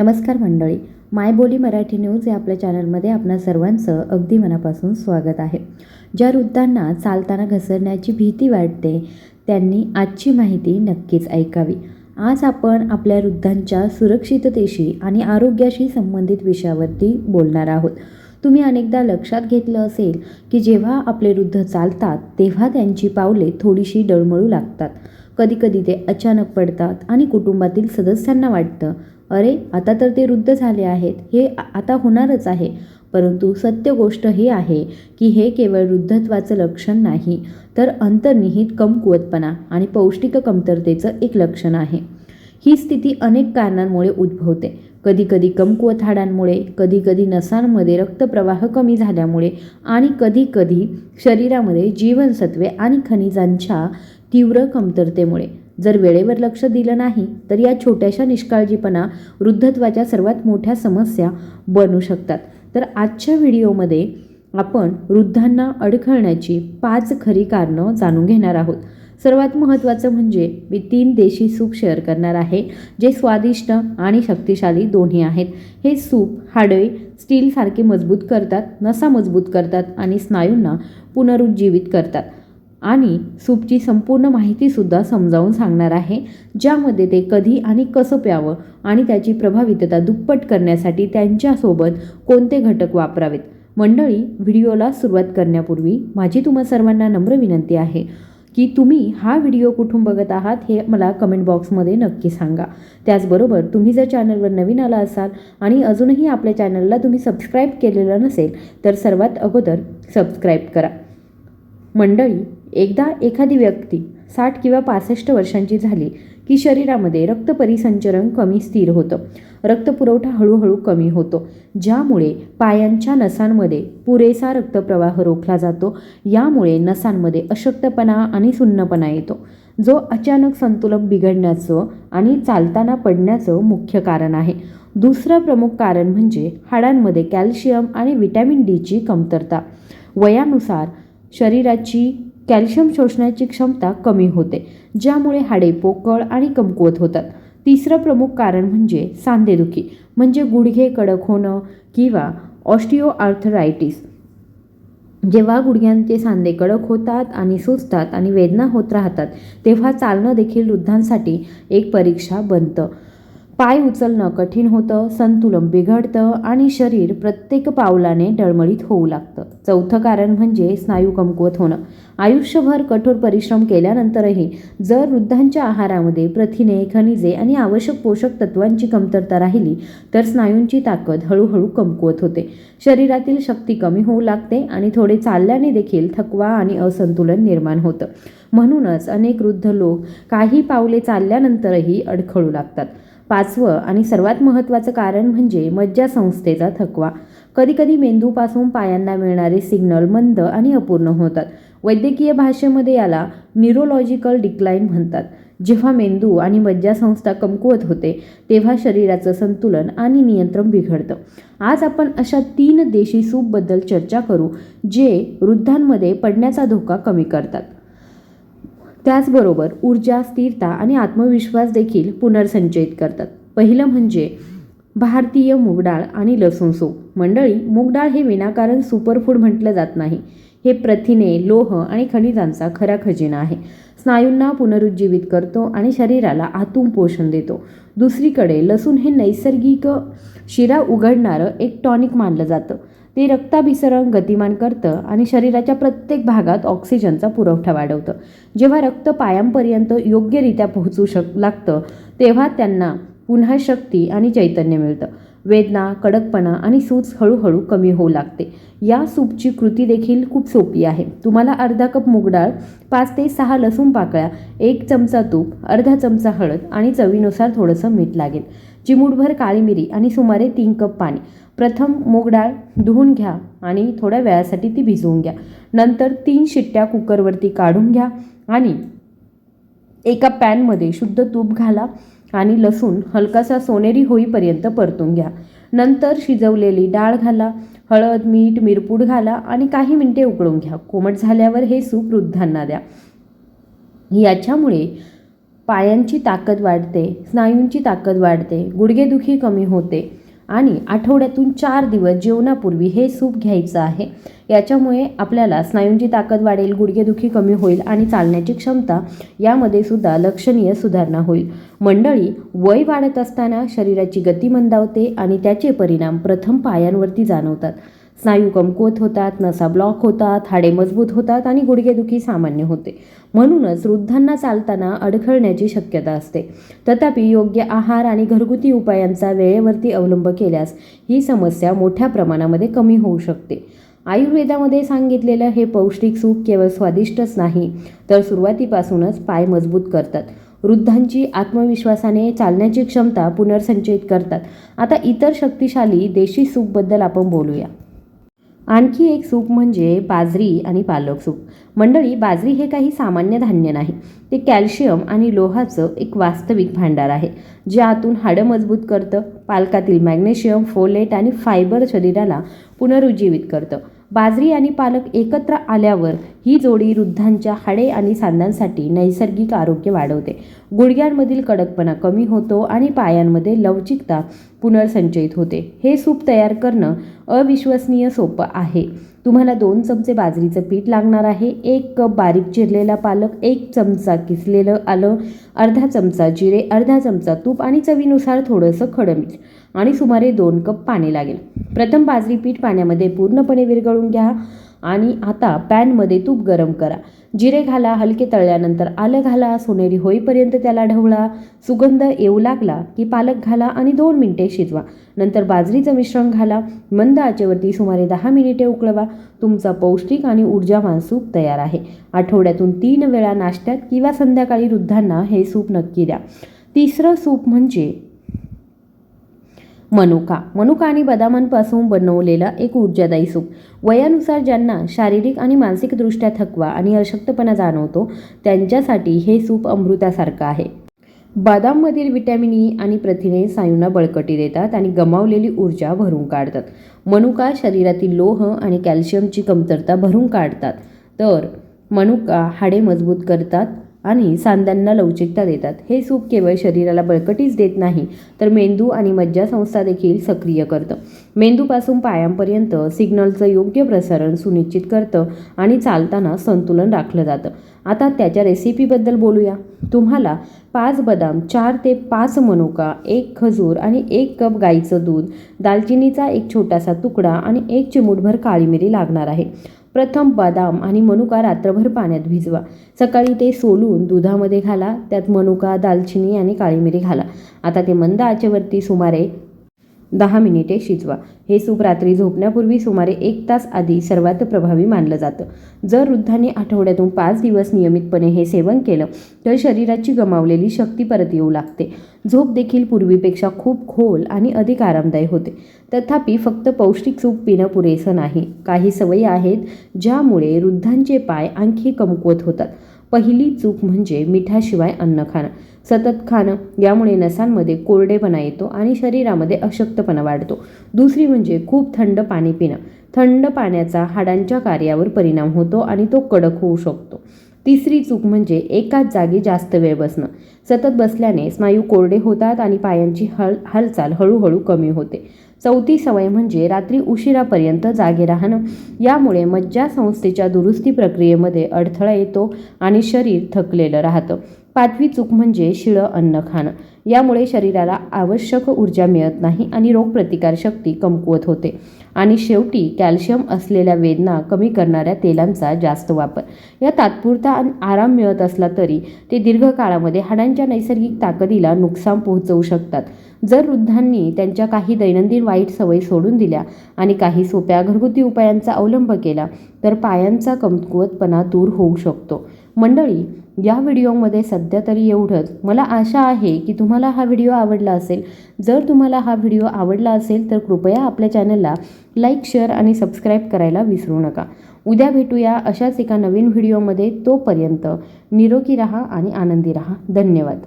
नमस्कार मंडळी. मायबोली मराठी न्यूज या आपल्या चॅनलमध्ये आपणा सर्वांचं अगदी मनापासून स्वागत आहे. ज्या वृद्धांना चालताना घसरण्याची भीती वाटते त्यांनी आजची माहिती नक्कीच ऐकावी. आज आपण आपल्या वृद्धांच्या सुरक्षिततेशी आणि आरोग्याशी संबंधित विषयावरती बोलणार आहोत. तुम्ही अनेकदा लक्षात घेतलं असेल की जेव्हा आपले वृद्ध चालतात तेव्हा त्यांची पावले थोडीशी डळमळू लागतात. कधीकधी ते अचानक पडतात आणि कुटुंबातील सदस्यांना वाटतं अरे आता तर ते वृद्ध झाले आहेत. हे आता होणारच आहे. परंतु सत्य गोष्ट ही आहे की हे केवळ वृद्धत्वाचं लक्षण नाही तर अंतर्निहित कमकुवतपणा आणि पौष्टिक कमतरतेचं एक लक्षण आहे. ही स्थिती अनेक कारणांमुळे उद्भवते. कधीकधी कमकुवत हाडांमुळे कधीकधी नसांमध्ये रक्तप्रवाह कमी झाल्यामुळे आणि कधीकधी शरीरामध्ये जीवनसत्वे आणि खनिजांच्या तीव्र कमतरतेमुळे. जर वेळेवर लक्ष दिलं नाही तर या छोट्याशा निष्काळजीपणा वृद्धत्वाच्या सर्वात मोठ्या समस्या बनू शकतात. तर आजच्या व्हिडिओमध्ये आपण वृद्धांना अडखळण्याची पाच खरी कारणं जाणून घेणार आहोत. सर्वात महत्त्वाचं म्हणजे मी तीन देशी सूप शेअर करणार आहे जे स्वादिष्ट आणि शक्तिशाली दोन्ही आहेत. हे सूप हाडे स्टीलसारखे मजबूत करतात नसा मजबूत करतात आणि स्नायूंना पुनरुज्जीवित करतात. आणि सूपची संपूर्ण माहितीसुद्धा समजावून सांगणार आहे ज्यामध्ये ते कधी आणि कसं प्यावं आणि त्याची प्रभावितता दुप्पट करण्यासाठी त्यांच्यासोबत कोणते घटक वापरावेत? मंडळी व्हिडिओला सुरुवात करण्यापूर्वी माझी तुम्हा सर्वांना नम्र विनंती आहे की तुम्ही हा व्हिडिओ कुठून बघत आहात हे मला कमेंट बॉक्समध्ये नक्की सांगा. त्याचबरोबर तुम्ही जर चॅनलवर नवीन आला असाल आणि अजूनही आपल्या चॅनलला तुम्ही सबस्क्राईब केलेलं नसेल तर सर्वात अगोदर सबस्क्राईब करा. मंडळी एकदा एखादी व्यक्ती साठ किंवा पासष्ट वर्षांची झाली की शरीरामध्ये रक्त परिसंचरण कमी स्थिर होतं. रक्तपुरवठा हळूहळू कमी होतो ज्यामुळे पायांच्या नसांमध्ये पुरेसा रक्तप्रवाह रोखला जातो यामुळे नसांमध्ये अशक्तपणा आणि सुन्नपणा येतो. जो अचानक संतुलन बिघडण्याचं आणि चालताना पडण्याचं मुख्य कारण आहे. दुसरं प्रमुख कारण म्हणजे हाडांमध्ये कॅल्शियम आणि व्हिटॅमिन डीची कमतरता. वयानुसार शरीराची कॅल्शियम शोषण्याची क्षमता कमी होते ज्यामुळे हाडे पोकळ आणि कमकुवत होतात. तिसरं प्रमुख कारण म्हणजे सांधेदुखी म्हणजे गुडघे कडक होणं किंवा ऑस्टिओआर्थरायटिस. जेव्हा गुडघ्यांचे सांधे कडक होतात आणि सुचतात आणि वेदना होत राहतात तेव्हा चालणं देखील वृद्धांसाठी एक परीक्षा बनतं. पाय उचलणं कठीण होतं संतुलन बिघडतं आणि शरीर प्रत्येक पावलाने डळमळीत होऊ लागतं. चौथं कारण म्हणजे स्नायू कमकुवत होणं. आयुष्यभर कठोर परिश्रम केल्यानंतरही जर वृद्धांच्या आहारामध्ये प्रथिने खनिजे आणि आवश्यक पोषक तत्वांची कमतरता राहिली तर स्नायूंची ताकद हळूहळू कमकुवत होते. शरीरातील शक्ती कमी होऊ लागते आणि थोडे चालल्याने देखील थकवा आणि असंतुलन निर्माण होतं. म्हणूनच अनेक वृद्ध लोक काही पावले चालल्यानंतरही अडखळू लागतात. पाचवं आणि सर्वात महत्त्वाचं कारण म्हणजे मज्जासंस्थेचा थकवा. कधीकधी मेंदूपासून पायांना मिळणारे सिग्नल मंद आणि अपूर्ण होतात. वैद्यकीय भाषेमध्ये याला न्यूरोलॉजिकल डिक्लाईन म्हणतात. जेव्हा मेंदू आणि मज्जासंस्था कमकुवत होते तेव्हा शरीराचं संतुलन आणि नियंत्रण बिघडतं. आज आपण अशा तीन देशी सूपबद्दल चर्चा करू जे वृद्धांमध्ये पडण्याचा धोका कमी करतात. त्याचबरोबर ऊर्जा स्थिरता आणि आत्मविश्वास देखील पुनर्संचयित करतात. पहिलं म्हणजे भारतीय मूगडाळ आणि लसूण सूप. मंडळी मूगडाळ हे विनाकारण सुपरफूड म्हटलं जात नाही. हे प्रथिने लोह आणि खनिजांचा खरा खजिना आहे. स्नायूंना पुनरुज्जीवित करतो आणि शरीराला आतून पोषण देतो. दुसरीकडे लसूण हे नैसर्गिक शिरा उघडणारं एक टॉनिक मानलं जातं. ते रक्ताभिसरण गतिमान करतं आणि शरीराच्या प्रत्येक भागात ऑक्सिजनचा पुरवठा वाढवतं. जेव्हा रक्त पायांपर्यंत योग्यरित्या पोहोचू शक लागतं तेव्हा त्यांना पुन्हा शक्ती आणि चैतन्य मिळतं. वेदना कडकपणा आणि सूज हळूहळू कमी होऊ लागते. या सूपची कृती देखील खूप सोपी आहे. तुम्हाला अर्धा कप मूगडाळ पाच ते सहा लसूण पाकळ्या एक चमचा तूप अर्धा चमचा हळद आणि चवीनुसार थोडंसं मीठ लागेल. चिमूटभर काळी मिरी आणि सुमारे तीन कप पाणी. प्रथम मूगडाळ धुवून घ्या आणि थोड्या वेळासाठी ती भिजवून घ्या. नंतर तीन शिट्ट्या कुकरवरती काढून घ्या आणि एका पॅनमध्ये शुद्ध तूप घाला. आणि लसूण हलकासा सोनेरी होईपर्यंत परतून घ्या. नंतर शिजवलेली डाळ घाला हळद मीठ मिरपूड घाला आणि काही मिनटे उकळून घ्या. कोमट झाल्यावर हे सूप वृद्धांना द्या. याच्यामुळे पायांची ताकद वाढते स्नायूंची ताकद वाढते गुडघेदुखी कमी होते. आणि आठवड्यातून चार दिवस जेवणापूर्वी हे सूप घ्यायचं आहे. याच्यामुळे आपल्याला स्नायूंची ताकद वाढेल गुडघेदुखी कमी होईल आणि चालण्याची क्षमता यामध्ये सुद्धा लक्षणीय सुधारणा होईल. मंडळी वय वाढत असताना शरीराची गती मंदावते आणि त्याचे परिणाम प्रथम पायांवरती जाणवतात. स्नायू कमकुवत होतात नसा ब्लॉक होतात हाडे मजबूत होतात आणि गुडघेदुखी सामान्य होते. म्हणूनच वृद्धांना चालताना अडखळण्याची शक्यता असते. तथापि योग्य आहार आणि घरगुती उपायांचा वेळेवरती अवलंब केल्यास ही समस्या मोठ्या प्रमाणामध्ये कमी होऊ शकते. आयुर्वेदामध्ये सांगितलेलं हे पौष्टिक सूप केवळ स्वादिष्टच नाही तर सुरुवातीपासूनच पाय मजबूत करतात. वृद्धांची आत्मविश्वासाने चालण्याची क्षमता पुनर्संचयित करतात. आता इतर शक्तिशाली देशी सूपबद्दल आपण बोलूया. आणखी एक सूप म्हणजे बाजरी आणि पालक सूप. मंडळी बाजरी हे काही सामान्य धान्य नाही. ते कॅल्शियम आणि लोहाचं एक वास्तविक भांडार आहे जे आतून हाडं मजबूत करतं पालकातील मॅग्नेशियम फोलेट आणि फायबर शरीराला पुनरुज्जीवित करतं. बाजरी आणि पालक एकत्र आल्यावर ही जोडी वृद्धांच्या हाडे आणि सांधांसाठी नैसर्गिक आरोग्य वाढवते. गुडघ्यांमधील कडकपणा कमी होतो आणि पायांमध्ये लवचिकता पुनर्संचयित होते. हे सूप तयार करणं अविश्वसनीय सोपं आहे. तुम्हाला दोन चमचे बाजरीचं पीठ लागणार आहे एक कप बारीक चिरलेला पालक एक चमचा किसलेलं आलं अर्धा चमचा जिरे अर्धा चमचा तूप आणि चवीनुसार थोडंसं खडं मीठ आणि सुमारे दोन कप पाणी लागेल. प्रथम बाजरी पीठ पाण्यामध्ये पूर्णपणे विरघळून घ्या. आणि आता पॅनमध्ये तूप गरम करा. जिरे घाला हलके तळल्यानंतर आलं घाला सोनेरी होईपर्यंत त्याला ढवळा. सुगंध येऊ लागला की पालक घाला आणि दोन मिनिटे शिजवा. नंतर बाजरीचं मिश्रण घाला. मंद आचेवरती सुमारे दहा मिनिटे उकळवा. तुमचा पौष्टिक आणि ऊर्जावान सूप तयार आहे. आठवड्यातून तीन वेळा नाश्त्यात किंवा संध्याकाळी वृद्धांना हे सूप नक्की द्या. तिसरं सूप म्हणजे मनुका. मनुका आणि बदामांपासून बनवलेलं एक ऊर्जादायी सूप. वयानुसार ज्यांना शारीरिक आणि मानसिकदृष्ट्या थकवा आणि अशक्तपणा जाणवतो त्यांच्यासाठी हे सूप अमृतासारखं आहे. बदाममधील विटॅमिन ई आणि प्रथिने स्नायूंना बळकटी देतात आणि गमावलेली ऊर्जा भरून काढतात. मनुका शरीरातील लोह आणि कॅल्शियमची कमतरता भरून काढतात. तर मनुका हाडे मजबूत करतात आणि सांध्यांना लवचिकता देतात. हे सूप केवळ शरीराला बळकटीच देत नाही तर मेंदू आणि मज्जासंस्था देखील सक्रिय करतं. मेंदूपासून पायांपर्यंत सिग्नलचं योग्य प्रसारण सुनिश्चित करतं आणि चालताना संतुलन राखलं जातं. आता त्याच्या रेसिपीबद्दल बोलूया. तुम्हाला पाच बदाम चार ते पाच मनुका एक खजूर आणि एक कप गाईचं दूध दालचिनीचा एक छोटासा तुकडा आणि एक चिमूटभर काळी मिरी लागणार आहे. प्रथम बदाम आणि मनुका रात्रभर पाण्यात भिजवा. सकाळी ते सोलून दुधामध्ये घाला. त्यात मनुका दालचिनी आणि काळी मिरी घाला. आता ते मंद आचेवरती सुमारे दहा मिनिटे शिजवा. हे सूप रात्री झोपण्यापूर्वी सुमारे एक तास आधी सर्वात प्रभावी मानलं जातं. जर वृद्धांनी आठवड्यातून पाच दिवस नियमितपणे हे सेवन केलं तर शरीराची गमावलेली शक्ती परत येऊ लागते. झोप देखील पूर्वीपेक्षा खूप खोल आणि अधिक आरामदायी होते. तथापि फक्त पौष्टिक सूप पिणं पुरेसं नाही. काही सवयी आहेत ज्यामुळे वृद्धांचे पाय आणखी कमकुवत होतात. पहिली चूक म्हणजे मिठाशिवाय अन्न खाणं. सतत खाणं यामुळे नसांमध्ये कोरडेपणा येतो आणि शरीरामध्ये अशक्तपणा वाढतो. दुसरी म्हणजे खूप थंड पाणी पिणं. थंड पाण्याचा हाडांच्या कार्यावर परिणाम होतो आणि तो कडक होऊ शकतो. तिसरी चूक म्हणजे एकाच जागी जास्त वेळ बसणं. सतत बसल्याने स्नायू कोरडे होतात आणि पायांची हल हालचाल हळूहळू कमी होते. चौथी सवय म्हणजे रात्री उशिरापर्यंत जागे राहणं. यामुळे मज्जासंस्थेच्या दुरुस्ती प्रक्रियेमध्ये अडथळा येतो आणि शरीर थकलेलं राहतं. पाचवी चूक म्हणजे शिळं अन्न खाणं. यामुळे शरीराला आवश्यक ऊर्जा मिळत नाही आणि रोगप्रतिकारशक्ती कमकुवत होते. आणि शेवटी कॅल्शियम असलेल्या वेदना कमी करणाऱ्या तेलांचा जास्त वापर. या तात्पुरता आराम मिळत असला तरी ते दीर्घकाळामध्ये हाडांच्या नैसर्गिक ताकदीला नुकसान पोहोचवू शकतात. जर वृद्धांनी त्यांच्या काही दैनंदिन वाईट सवयी सोडून दिल्या आणि काही सोप्या घरगुती उपायांचा अवलंब केला तर पायांचा कमकुवतपणा दूर होऊ शकतो. मंडळी या व्हिडिओमध्ये सध्या तरी एवढंच. मला आशा आहे की तुम्हाला हा व्हिडिओ आवडला असेल. जर तुम्हाला हा व्हिडिओ आवडला असेल तर कृपया आपल्या चॅनलला लाईक शेअर आणि सबस्क्राईब करायला विसरू नका. उद्या भेटूया अशाच एका नवीन व्हिडिओमध्ये. तोपर्यंत निरोगी राहा आणि आनंदी राहा. धन्यवाद.